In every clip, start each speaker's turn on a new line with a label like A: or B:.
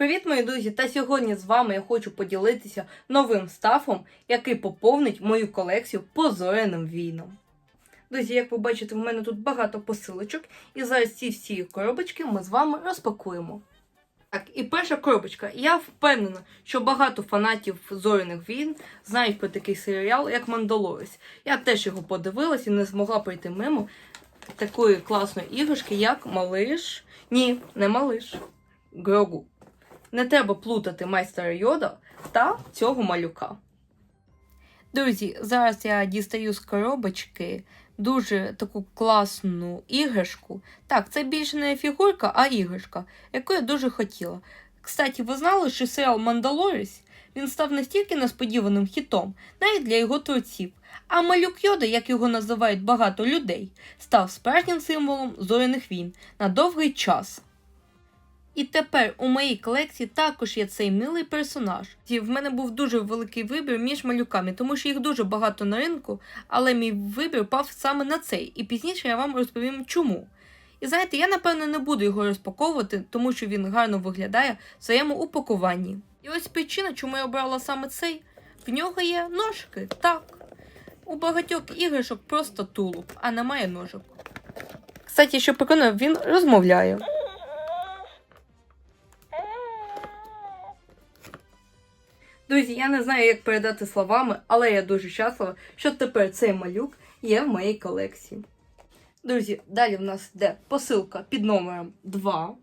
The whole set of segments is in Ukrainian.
A: Привіт, мої друзі! Та сьогодні з вами я хочу поділитися новим стафом, який поповнить мою колекцію по зоряним війнам. Друзі, як ви бачите, в мене тут багато посилочок, і зараз ці всі коробочки ми з вами розпакуємо. Так, і перша коробочка. Я впевнена, що багато фанатів зоряних війн знають про такий серіал, як Мандалорець. Я теж його подивилась і не змогла пройти мимо такої класної іграшки, як малиш. Ні, не малиш. Грогу. Не треба плутати майстера Йода та цього малюка. Друзі, зараз я дістаю з коробочки дуже таку класну іграшку. Так, це більше не фігурка, а іграшка, яку я дуже хотіла. Кстати, ви знали, що серіал Мандалорець він став настільки несподіваним хітом, навіть для його творців. А малюк Йода, як його називають багато людей, став справжнім символом зоряних війн на довгий час. І тепер у моїй колекції також є цей милий персонаж. І в мене був дуже великий вибір між малюками, тому що їх дуже багато на ринку, але мій вибір пав саме на цей, і пізніше я вам розповім чому. І знаєте, я напевно не буду його розпаковувати, тому що він гарно виглядає в своєму упакуванні. І ось причина, чому я обрала саме цей. В нього є ножки, так. У багатьох іграшок просто тулуб, а немає ножок. Кстати, що прикольно, він розмовляє. Друзі, я не знаю, як передати словами, але я дуже щаслива, що тепер цей малюк є в моїй колекції. Друзі, далі в нас йде посилка під номером 2.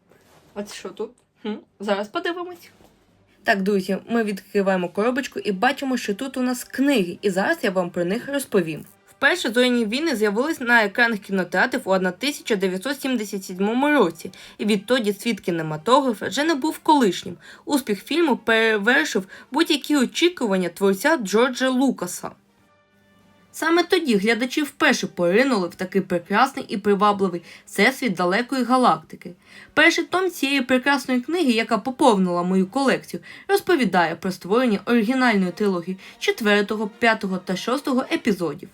A: От що тут? Хм, зараз подивимось. Так, друзі, ми відкриваємо коробочку і бачимо, що тут у нас книги, і зараз я вам про них розповім. Вперше зоряні війни з'явились на екранах кінотеатрів у 1977 році, і відтоді світ кінематографа вже не був колишнім. Успіх фільму перевершив будь-які очікування творця Джорджа Лукаса. Саме тоді глядачі вперше поринули в такий прекрасний і привабливий всесвіт далекої галактики. Перший том цієї прекрасної книги, яка поповнила мою колекцію, розповідає про створення оригінальної трилогії 4, 5 та 6 епізодів.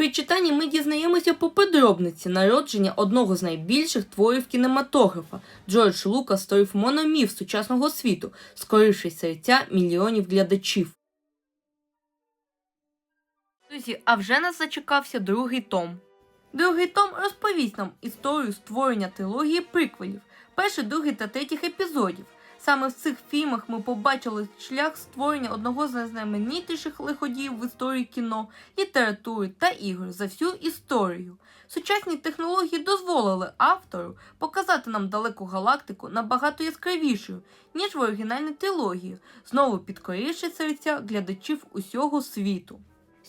A: При читанні ми дізнаємося по подробниці народження одного з найбільших творів кінематографа. Джордж Лукас створив мономіф сучасного світу, скоривши серця мільйонів глядачів. Друзі, а вже нас зачекався другий том. Другий том розповість нам історію створення трилогії приквелів, перший, другий та третіх епізодів. Саме в цих фільмах ми побачили шлях створення одного з найзнаменітіших лиходіїв в історії кіно, літератури та ігор за всю історію. Сучасні технології дозволили автору показати нам далеку галактику набагато яскравішою, ніж в оригінальній трилогії, знову підкоривши серця глядачів усього світу.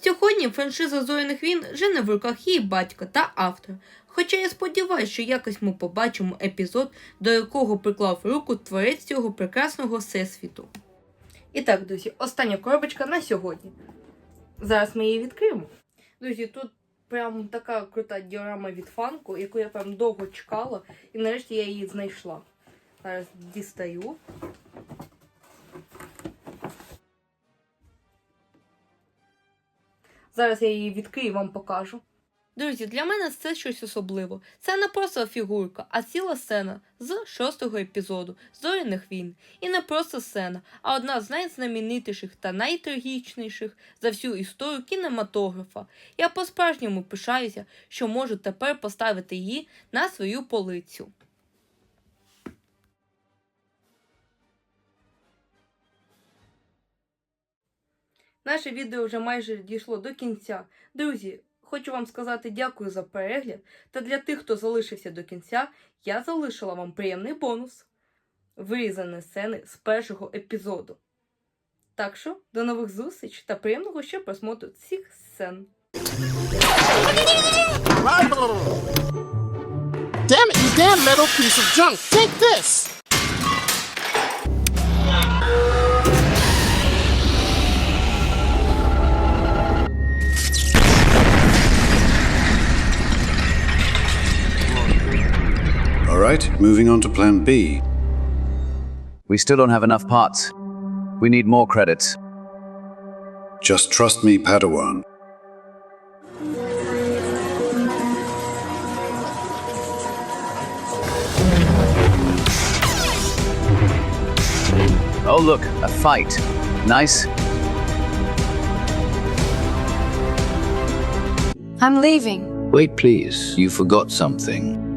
A: Сьогодні франшиза зоряних війн вже не в руках її батька та автора. Хоча я сподіваюся, що якось ми побачимо епізод, до якого приклав руку творець цього прекрасного всесвіту. І так, друзі, остання коробочка на сьогодні. Зараз ми її відкриємо. Друзі, тут прям така крута діорама від фанку, яку я прям довго чекала, і нарешті я її знайшла. Зараз дістаю. Зараз я її відкрию і вам покажу. Друзі, для мене це щось особливе. Це не просто фігурка, а ціла сцена з шостого епізоду Зоряних війн. І не просто сцена, а одна з найзнаменитіших та найтрагічніших за всю історію кінематографа. Я по-справжньому пишаюся, що можу тепер поставити її на свою полицю. Наше відео вже майже дійшло до кінця. Друзі, хочу вам сказати дякую за перегляд. Та для тих, хто залишився до кінця, я залишила вам приємний бонус. Вирізані сцени з першого епізоду. Так що, до нових зустріч та приємного ще просмотру цих сцен.
B: Damn it, you damn metal piece of junk. Take this.
C: Right, moving on to plan B.
D: We still don't have enough parts. We need more credits.
C: Just trust me, Padawan.
E: Oh, look, a fight. Nice.
F: I'm leaving.
D: Wait, please. You forgot something.